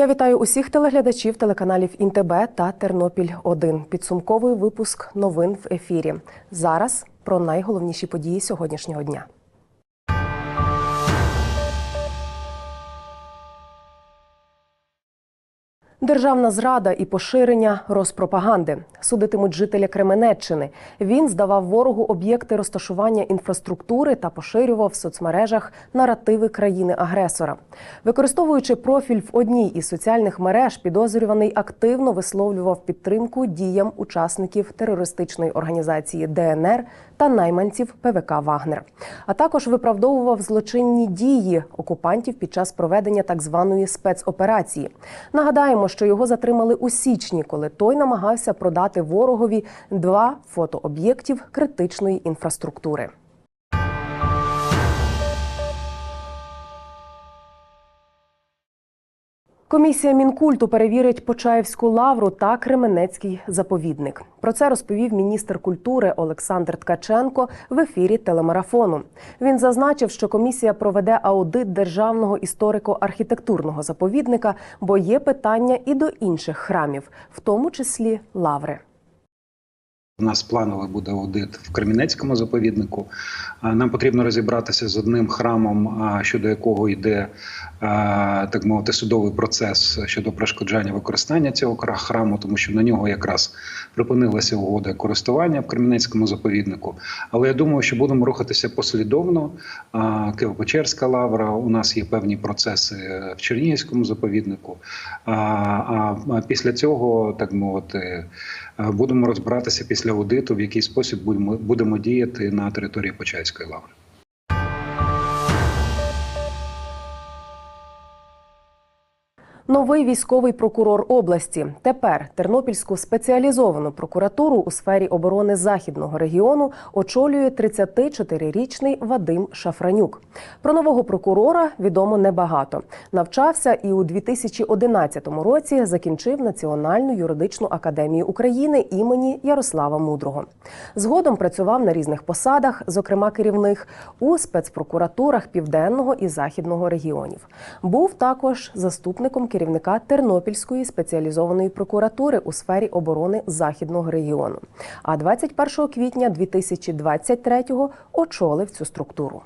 Я вітаю усіх телеглядачів телеканалів ІНТБ та Тернопіль 1 Підсумковий випуск новин в ефірі. Зараз про найголовніші події сьогоднішнього дня. Державна зрада і поширення розпропаганди судитимуть жителя Кременеччини. Він здавав ворогу об'єкти розташування інфраструктури та поширював в соцмережах наративи країни-агресора. Використовуючи профіль в одній із соціальних мереж, підозрюваний активно висловлював підтримку діям учасників терористичної організації ДНР та найманців ПВК Вагнер, а також виправдовував злочинні дії окупантів під час проведення так званої спецоперації. Нагадаємо, що його затримали у січні, коли той намагався продати ворогові два фотооб'єктів критичної інфраструктури. Комісія мінкульту перевірить Почаївську лавру та Кременецький заповідник. Про це розповів міністр культури Олександр Ткаченко в ефірі телемарафону. Він зазначив, що комісія проведе аудит державного історико-архітектурного заповідника, бо є питання і до інших храмів, в тому числі лаври. У нас плановий буде аудит в Кремінецькому заповіднику. Нам потрібно розібратися з одним храмом, щодо якого йде так мовити судовий процес щодо перешкоджання використання цього храму, тому що на нього якраз припинилася угода користування в Кремінецькому заповіднику. Але я думаю, що будемо рухатися послідовно. Києво-Печерська лавра. У нас є певні процеси в Чернігівському заповіднику. А, після цього, так мовити, будемо розбиратися після аудиту, в який спосіб будемо, будемо діяти на території Почаївської лаври. Новий військовий прокурор області. Тепер Тернопільську спеціалізовану прокуратуру у сфері оборони західного регіону очолює 34-річний Вадим Шафранюк. Про нового прокурора відомо небагато. Навчався і у 2011 році закінчив Національну юридичну академію України імені Ярослава Мудрого. Згодом працював на різних посадах, зокрема керівних у спецпрокуратурах південного і західного регіонів. Був також заступником керівника Тернопільської спеціалізованої прокуратури у сфері оборони західного регіону. А 21 квітня 2023-го очолив цю структуру.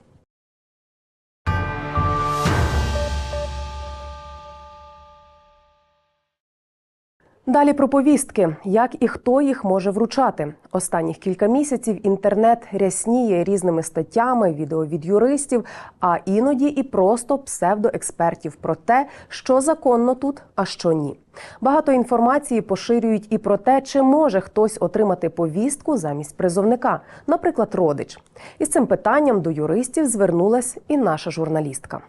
Далі про повістки, як і хто їх може вручати. Останніх кілька місяців інтернет рясніє різними статтями, відео від юристів, а іноді і просто псевдоекспертів про те, що законно тут, а що ні. Багато інформації поширюють і про те, чи може хтось отримати повістку замість призовника, наприклад, родич. Із цим питанням до юристів звернулась і наша журналістка.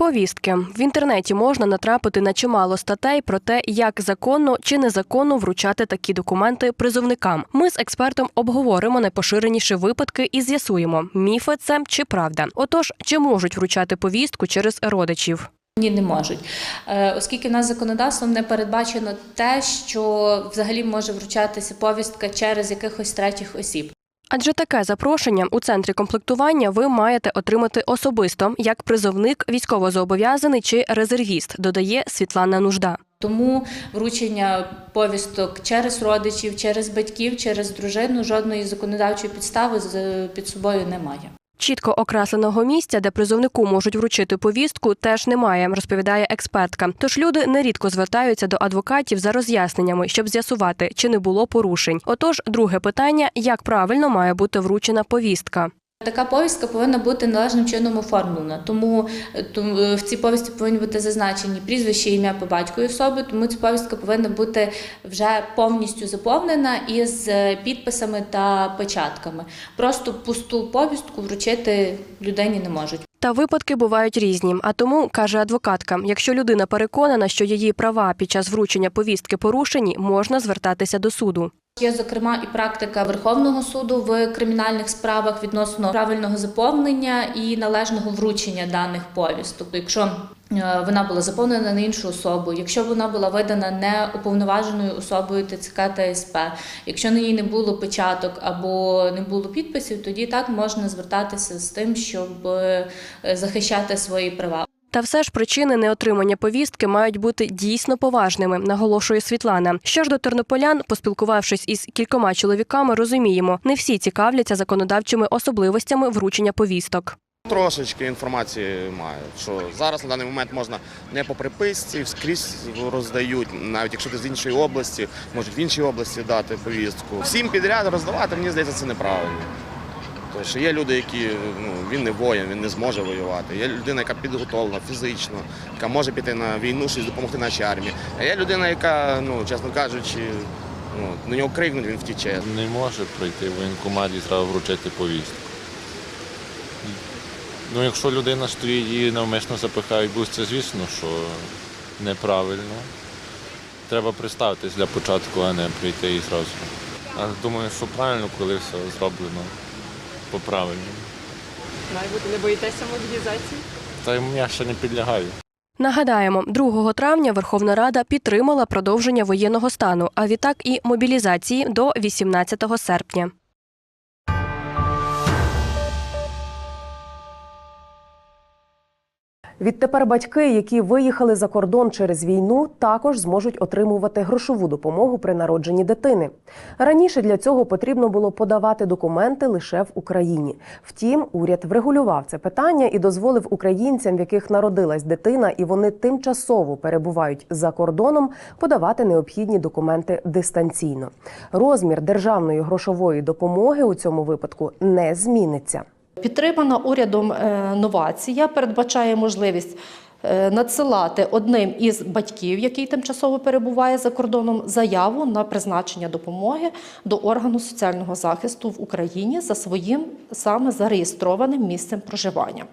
Повістки в інтернеті можна натрапити на чимало статей про те, як законно чи незаконно вручати такі документи призовникам. Ми з експертом обговоримо найпоширеніші випадки і з'ясуємо, міфи це чи правда. Отож, чи можуть вручати повістку через родичів? Ні, не можуть, Е, оскільки в нас законодавством не передбачено те, що взагалі може вручатися повістка через якихось третіх осіб. Адже таке запрошення у центрі комплектування ви маєте отримати особисто як призовник, військовозобов'язаний чи резервіст, додає Світлана Нужда. Тому вручення повісток через родичів, через батьків, через дружину жодної законодавчої підстави під собою немає. Чітко окресленого місця, де призовнику можуть вручити повістку, теж немає, розповідає експертка. Тож люди нерідко звертаються до адвокатів за роз'ясненнями, щоб з'ясувати, чи не було порушень. Отож, друге питання: як правильно має бути вручена повістка? Така повістка повинна бути належним чином оформлена. Тому, е, е, в цій повісті повинні бути зазначені прізвище, ім'я по батькові особи. Тому ця повістка повинна бути вже повністю заповнена із е, підписами та печатками. Просто пусту повістку вручити людині не можуть. Та випадки бувають різні. А тому каже адвокатка: якщо людина переконана, що її права під час вручення повістки порушені, можна звертатися до суду. Є зокрема і практика Верховного суду в кримінальних справах відносно правильного заповнення і належного вручення даних повісток. Тобто, якщо е, вона була заповнена на іншу особу, якщо вона була видана не уповноваженою особою ТЦК та СП, якщо на ній не було печаток або не було підписів, тоді так можна звертатися з тим, щоб е, захищати свої права. Та все ж причини неотримання повістки мають бути дійсно поважними, наголошує Світлана. Що ж до тернополян, поспілкувавшись із кількома чоловіками, розуміємо, не всі цікавляться законодавчими особливостями вручення повісток. Трошечки інформації мають, що зараз на даний момент можна не по приписці, скрізь роздають, навіть якщо ти з іншої області, можуть в іншій області дати повістку. Всім підряд роздавати, мені здається, це неправильно. Тому що є люди, які ну, він не воїн, він не зможе воювати. Є людина, яка підготовлена фізично, яка може піти на війну, щось допомогти нашій армії. А є людина, яка, ну, чесно кажучи, ну, на нього крикнуть, він втіче. Не може прийти в воєнкомат і треба вручити повістку. Ну, якщо людина стоїть і навмисно запихає бус, це звісно, що неправильно. Треба представитись для початку, а не прийти і зразу. А думаю, що правильно, коли все зроблено по-правильному. Має бути, не боїтеся мобілізації? Та й я ще не підлягаю. Нагадаємо, 2 травня Верховна Рада підтримала продовження воєнного стану, а відтак і мобілізації до 18 серпня. Відтепер батьки, які виїхали за кордон через війну, також зможуть отримувати грошову допомогу при народженні дитини. Раніше для цього потрібно було подавати документи лише в Україні. Втім, уряд врегулював це питання і дозволив українцям, в яких народилась дитина, і вони тимчасово перебувають за кордоном, подавати необхідні документи дистанційно. Розмір державної грошової допомоги у цьому випадку не зміниться. Підтримана урядом е, новація передбачає можливість надсилати одним із батьків, який тимчасово перебуває за кордоном, заяву на призначення допомоги до органу соціального захисту в Україні за своїм саме зареєстрованим місцем проживання.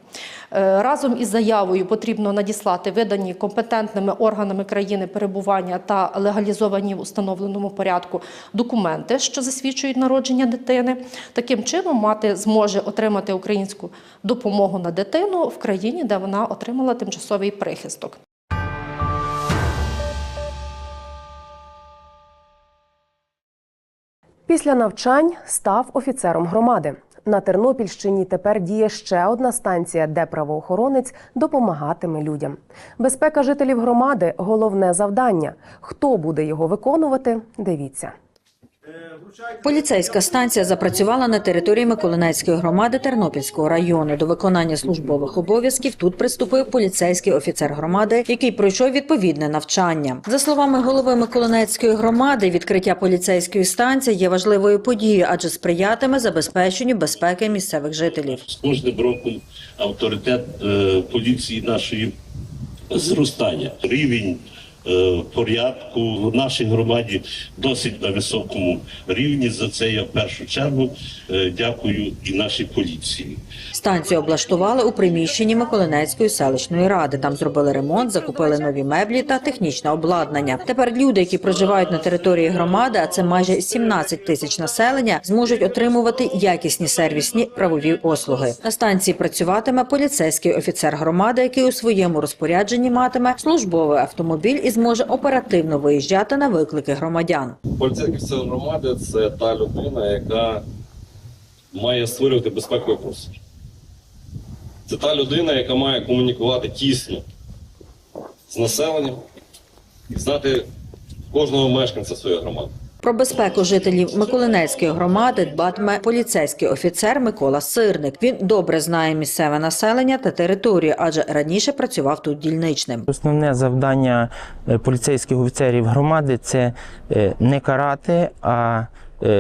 Е, Разом із заявою потрібно надіслати видані компетентними органами країни перебування та легалізовані в установленому порядку документи, що засвідчують народження дитини. Таким чином, мати зможе отримати українську допомогу на дитину в країні, де вона отримала тимчасовий прихисток. Після навчань став офіцером громади. На Тернопільщині тепер діє ще одна станція, де правоохоронець допомагатиме людям. Безпека жителів громади головне завдання. Хто буде його виконувати? Дивіться. Поліцейська станція запрацювала на території Миколинецької громади Тернопільського району. До виконання службових обов'язків тут приступив поліцейський офіцер громади, який пройшов відповідне навчання. За словами голови Миколинецької громади, відкриття поліцейської станції є важливою подією, адже сприятиме забезпеченню безпеки місцевих жителів. з кожним роком авторитет е, поліції нашої зростання. Рівень порядку в нашій громаді досить на високому рівні. За це я в першу чергу е, дякую і нашій поліції. Станцію облаштували у приміщенні Миколинецької селищної ради. Там зробили ремонт, закупили нові меблі та технічне обладнання. Тепер люди, які проживають на території громади, а це майже 17 тисяч населення, зможуть отримувати якісні сервісні правові послуги. На станції працюватиме поліцейський офіцер громади, який у своєму розпорядженні матиме службовий автомобіль і зможе оперативно виїжджати на виклики громадян. Поліцейський сил громади це та людина, яка має створювати безпековий простір. Це та людина, яка має комунікувати тісно з населенням і знати кожного мешканця своєї громади. Про безпеку жителів Миколинецької громади дбатиме поліцейський офіцер Микола Сирник. Він добре знає місцеве населення та територію, адже раніше працював тут дільничним. Основне завдання е, поліцейських офіцерів громади це е, не карати, а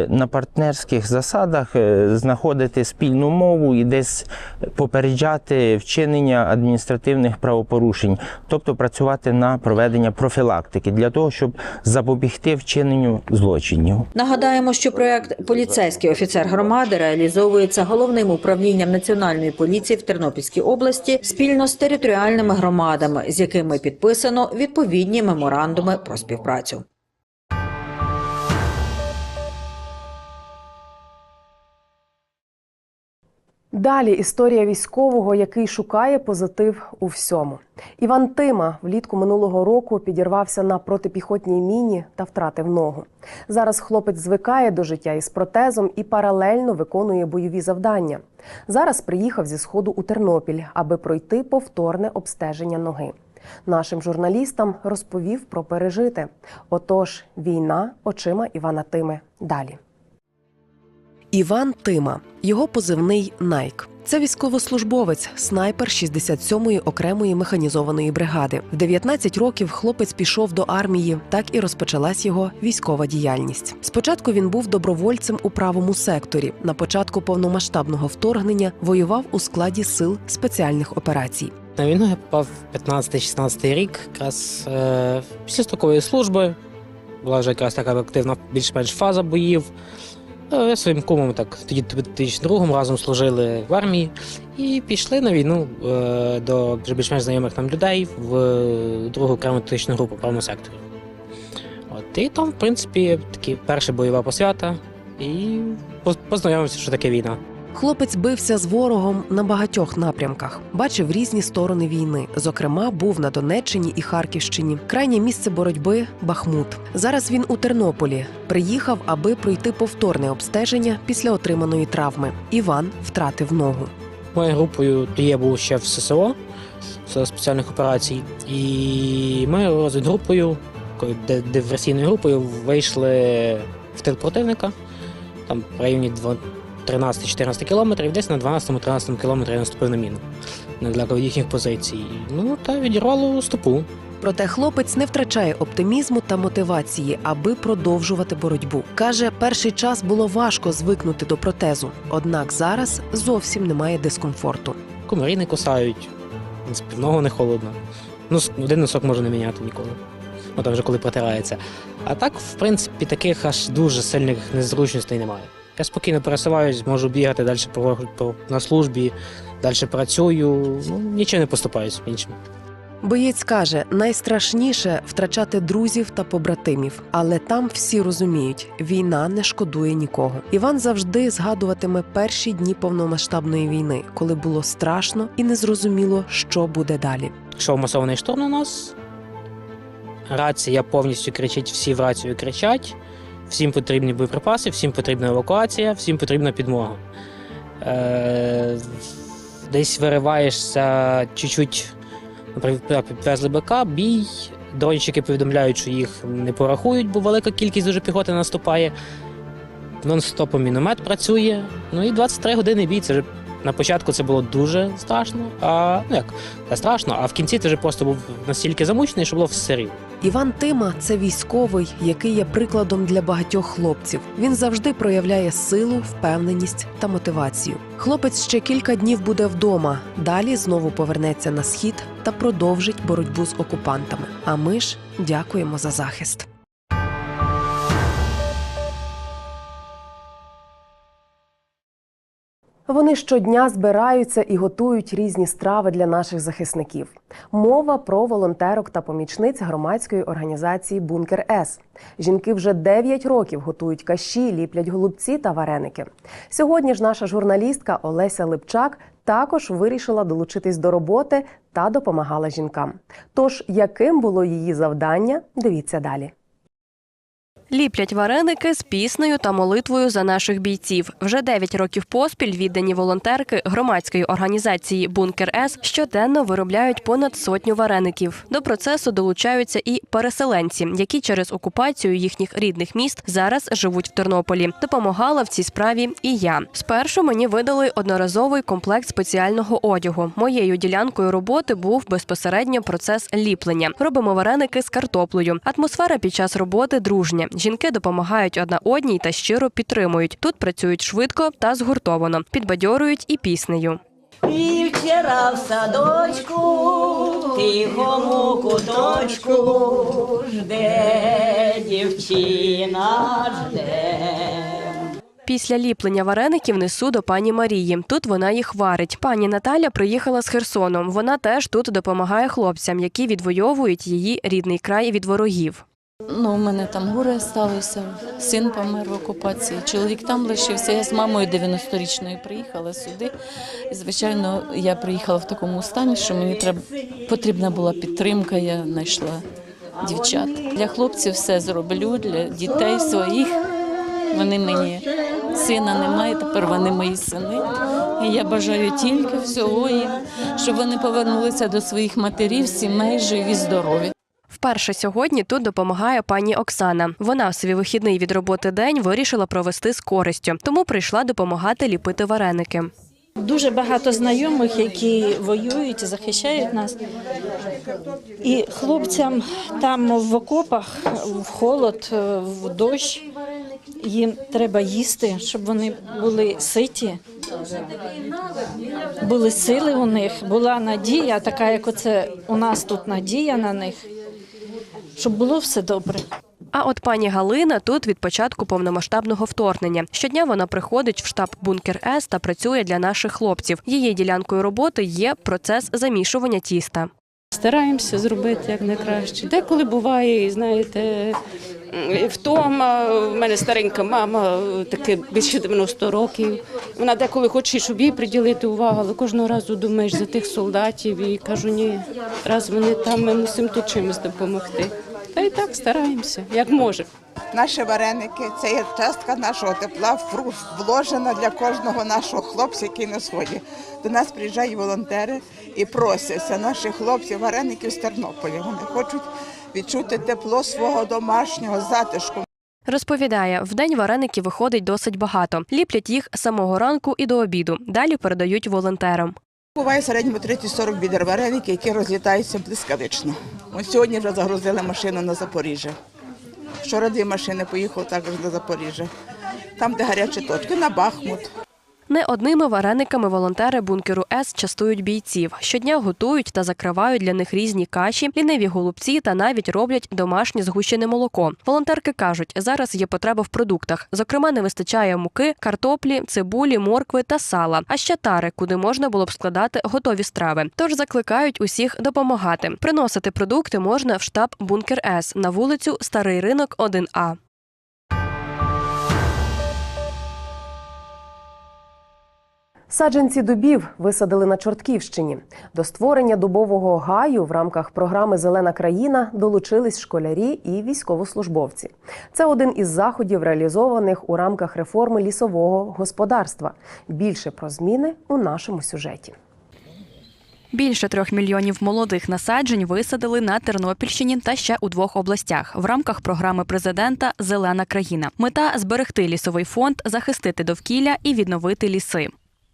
на партнерських засадах е, знаходити спільну мову і десь попереджати вчинення адміністративних правопорушень, тобто працювати на проведення профілактики для того, щоб запобігти вчиненню злочинів. Нагадаємо, що проект поліцейський офіцер громади реалізовується головним управлінням національної поліції в Тернопільській області спільно з територіальними громадами, з якими підписано відповідні меморандуми про співпрацю. Далі історія військового, який шукає позитив у всьому. Іван Тима влітку минулого року підірвався на протипіхотній міні та втратив ногу. Зараз хлопець звикає до життя із протезом і паралельно виконує бойові завдання. Зараз приїхав зі сходу у Тернопіль, аби пройти повторне обстеження ноги. Нашим журналістам розповів про пережите. Отож, війна очима Івана Тими. Далі. Іван Тима, його позивний Найк. Це військовослужбовець, снайпер 67-ї окремої механізованої бригади. В 19 років хлопець пішов до армії, так і розпочалась його військова діяльність. Спочатку він був добровольцем у правому секторі. На початку повномасштабного вторгнення воював у складі сил спеціальних операцій. На війну я попав 15-16 рік, якраз е, після строкової служби. Була вже якраз така активна більш-менш фаза боїв. Е, Я своїм кумом так тоді тоді другом разом служили в армії і пішли на війну е, до більш-менш знайомих нам людей в другу окрему групу правому секторі. От, і там, в принципі, такі перша бойова посвята, і поз- познайомився, що таке війна. Хлопець бився з ворогом на багатьох напрямках, бачив різні сторони війни. Зокрема, був на Донеччині і Харківщині. Крайнє місце боротьби Бахмут. Зараз він у Тернополі. Приїхав, аби пройти повторне обстеження після отриманої травми. Іван втратив ногу. Моєю групою я був ще в ССО Сил спеціальних операцій. І ми розвідгрупою, диверсійною групою, вийшли в тил противника. Там в районі 13-14 кілометрів, десь на 12-13 кілометрі я наступив на міну недалеко їхніх позицій. Ну та відірвало стопу. Проте хлопець не втрачає оптимізму та мотивації, аби продовжувати боротьбу. каже, перший час було важко звикнути до протезу, однак зараз зовсім немає дискомфорту. Комарі не кусають, принципі, не холодно. Ну, один носок може не міняти ніколи. Ну там вже коли протирається. А так, в принципі, таких аж дуже сильних незручностей немає. Я спокійно пересуваюсь, можу бігати далі по, на службі, далі працюю, ну, нічого не поступаюсь іншим. Боєць каже, найстрашніше втрачати друзів та побратимів, але там всі розуміють, війна не шкодує нікого. Іван завжди згадуватиме перші дні повномасштабної війни, коли було страшно і незрозуміло, що буде далі. Йшов масований шторм на нас. Рація повністю кричить, всі в рацію кричать. Всім потрібні боєприпаси, всім потрібна евакуація, всім потрібна підмога. Е, десь вириваєшся чуть-чуть, наприклад, підвезли БК, бій. Дронщики повідомляють, що їх не порахують, бо велика кількість дуже піхоти наступає. Нон-стопом міномет працює. Ну і 23 години бій. Це вже на початку це було дуже страшно. А ну як не страшно, а в кінці ти вже просто був настільки замучений, що було все рівно. Іван Тима це військовий, який є прикладом для багатьох хлопців. Він завжди проявляє силу, впевненість та мотивацію. Хлопець ще кілька днів буде вдома. Далі знову повернеться на схід та продовжить боротьбу з окупантами. А ми ж дякуємо за захист. Вони щодня збираються і готують різні страви для наших захисників. Мова про волонтерок та помічниць громадської організації Бункер С. Жінки вже 9 років готують каші, ліплять голубці та вареники. Сьогодні ж наша журналістка Олеся Липчак також вирішила долучитись до роботи та допомагала жінкам. Тож, яким було її завдання, дивіться далі. Ліплять вареники з піснею та молитвою за наших бійців. Вже 9 років поспіль віддані волонтерки громадської організації Бункер С щоденно виробляють понад сотню вареників. До процесу долучаються і переселенці, які через окупацію їхніх рідних міст зараз живуть в Тернополі. Допомагала в цій справі і я. Спершу мені видали одноразовий комплект спеціального одягу. Моєю ділянкою роботи був безпосередньо процес ліплення. Робимо вареники з картоплею. Атмосфера під час роботи дружня. Жінки допомагають одна одній та щиро підтримують. Тут працюють швидко та згуртовано, підбадьорюють і піснею. І вчора в садочку, тихому куточку, жде дівчина, жде. Після ліплення вареників несу до пані Марії. Тут вона їх варить. Пані Наталя приїхала з Херсоном. Вона теж тут допомагає хлопцям, які відвоюють її рідний край від ворогів. Ну, у мене там горе сталося, син помер в окупації, чоловік там лишився. Я з мамою 90-річною приїхала сюди. І, звичайно, я приїхала в такому стані, що мені треба, потрібна була підтримка, я знайшла дівчат. Для хлопців все зроблю, для дітей своїх. Вони мені сина немає, тепер вони мої сини. І я бажаю тільки всього їм, щоб вони повернулися до своїх матерів, сімей, живі, здорові. Вперше сьогодні тут допомагає пані Оксана. Вона в свій вихідний від роботи день вирішила провести з користю, тому прийшла допомагати ліпити вареники. Дуже багато знайомих, які воюють захищають нас. І хлопцям там в окопах, в холод, в дощ, їм треба їсти, щоб вони були ситі, були сили у них, була надія, така як оце у нас тут надія на них, щоб було все добре. А от пані Галина тут від початку повномасштабного вторгнення. Щодня вона приходить в штаб Бункер С та працює для наших хлопців. Її ділянкою роботи є процес замішування тіста. Стараємося зробити як найкраще. Деколи буває, знаєте, втома. У мене старенька мама, таке більше 90 років. Вона деколи хоче, щоб їй приділити увагу, але кожного разу думаєш за тих солдатів і кажу, ні, раз вони там, ми мусимо тут чимось допомогти. Та й так стараємося, як можемо. Наші вареники це є частка нашого тепла, фру- вложена для кожного нашого хлопця, який на сході. До нас приїжджають волонтери і просяться наші хлопці вареників з Тернополя. Вони хочуть відчути тепло свого домашнього затишку. Розповідає, в день вареників виходить досить багато. Ліплять їх з самого ранку і до обіду. Далі передають волонтерам. Буває в середньому 30-40 відер вареників, які розлітаються блискавично. Ось сьогодні вже загрузили машину на Запоріжжя. Вчора дві машини поїхали також на Запоріжжя. Там, де гарячі точки, на Бахмут. Не одними варениками волонтери бункеру С частують бійців. Щодня готують та закривають для них різні каші, ліниві голубці та навіть роблять домашнє згущене молоко. Волонтерки кажуть, зараз є потреба в продуктах. Зокрема, не вистачає муки, картоплі, цибулі, моркви та сала, а ще тари, куди можна було б складати готові страви. Тож закликають усіх допомагати. Приносити продукти можна в штаб Бункер С на вулицю Старий ринок 1А. Саджанці дубів висадили на Чортківщині. До створення дубового гаю в рамках програми Зелена країна долучились школярі і військовослужбовці. Це один із заходів, реалізованих у рамках реформи лісового господарства. Більше про зміни у нашому сюжеті. Більше трьох мільйонів молодих насаджень висадили на Тернопільщині та ще у двох областях в рамках програми президента Зелена країна. Мета зберегти лісовий фонд, захистити довкілля і відновити ліси.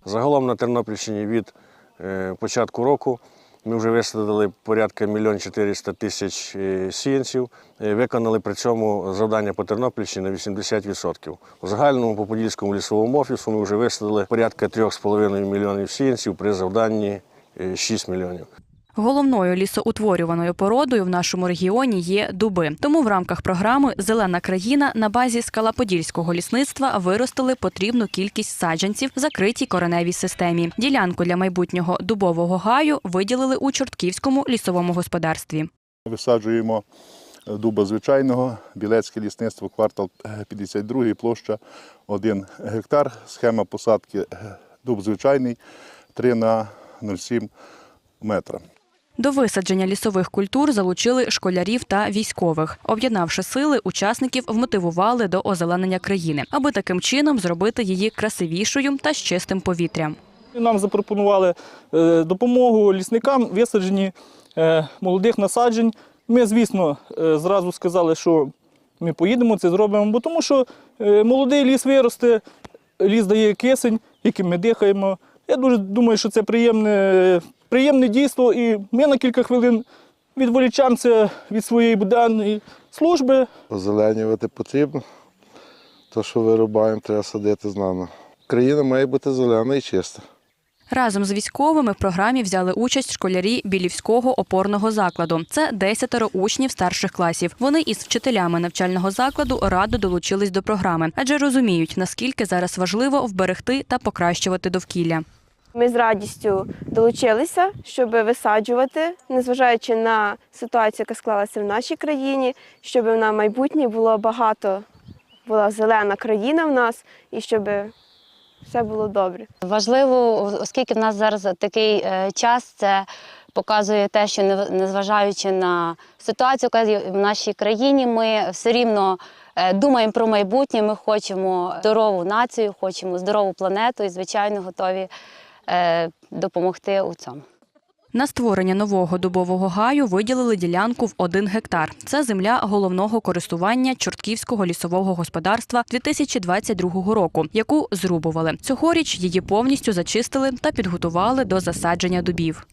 Загалом на Тернопільщині від е, початку року ми вже висадили порядка 1 мільйон 400 тисяч е, сіянців. Е, Виконали при цьому завдання по Тернопільщині на 80%. У загальному по Подільському лісовому офісу ми вже висадили порядка 3,5 мільйонів сіянців при завданні е, 6 мільйонів. Головною лісоутворюваною породою в нашому регіоні є дуби. Тому в рамках програми Зелена країна на базі скалаподільського лісництва виростили потрібну кількість саджанців в закритій кореневій системі. Ділянку для майбутнього дубового гаю виділили у Чортківському лісовому господарстві. Висаджуємо дуба звичайного, білецьке лісництво, квартал е, 52, площа 1 гектар. Схема посадки е, дуб звичайний 3 на 0,7 метра. До висадження лісових культур залучили школярів та військових. Об'єднавши сили, учасників вмотивували до озеленення країни, аби таким чином зробити її красивішою та з чистим повітрям. Нам запропонували е, допомогу лісникам висадженні е, молодих насаджень. Ми, звісно, е, зразу сказали, що ми поїдемо це зробимо, бо тому що молодий ліс виросте, ліс дає кисень, яким ми дихаємо. Я дуже думаю, що це приємне, приємне дійство, і ми на кілька хвилин відволічаємося від своєї буденної служби. Озеленювати потрібно. То, що вирубаємо, треба садити знано. Країна має бути зелена і чиста. Разом з військовими в програмі взяли участь школярі Білівського опорного закладу. Це десятеро учнів старших класів. Вони із вчителями навчального закладу радо долучились до програми, адже розуміють, наскільки зараз важливо вберегти та покращувати довкілля. Ми з радістю долучилися, щоб висаджувати, незважаючи на ситуацію, яка склалася в нашій країні, щоб на майбутнє було багато, була зелена країна в нас і щоб все було добре. Важливо, оскільки в нас зараз такий е, час, це показує те, що незважаючи на ситуацію, яка є в нашій країні, ми все рівно е, думаємо про майбутнє. Ми хочемо здорову націю, хочемо здорову планету і, звичайно, готові допомогти у цьому. На створення нового дубового гаю виділили ділянку в 1 гектар. Це земля головного користування Чортківського лісового господарства 2022 року, яку зрубували. Цьогоріч її повністю зачистили та підготували до засадження дубів.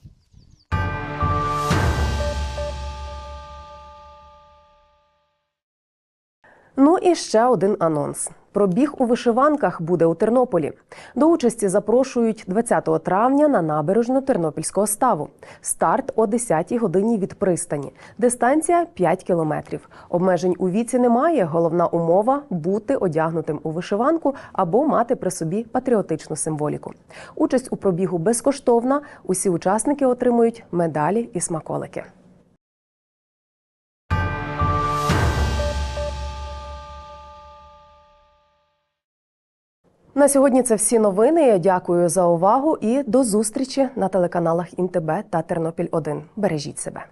Ну і ще один анонс. Пробіг у вишиванках буде у Тернополі. До участі запрошують 20 травня на набережну Тернопільського ставу. Старт о 10 годині від пристані. Дистанція 5 кілометрів. Обмежень у віці немає. Головна умова бути одягнутим у вишиванку або мати при собі патріотичну символіку. Участь у пробігу безкоштовна. Усі учасники отримують медалі і смаколики. На сьогодні це всі новини. Я дякую за увагу і до зустрічі на телеканалах ІНТБ та Тернопіль 1 Бережіть себе.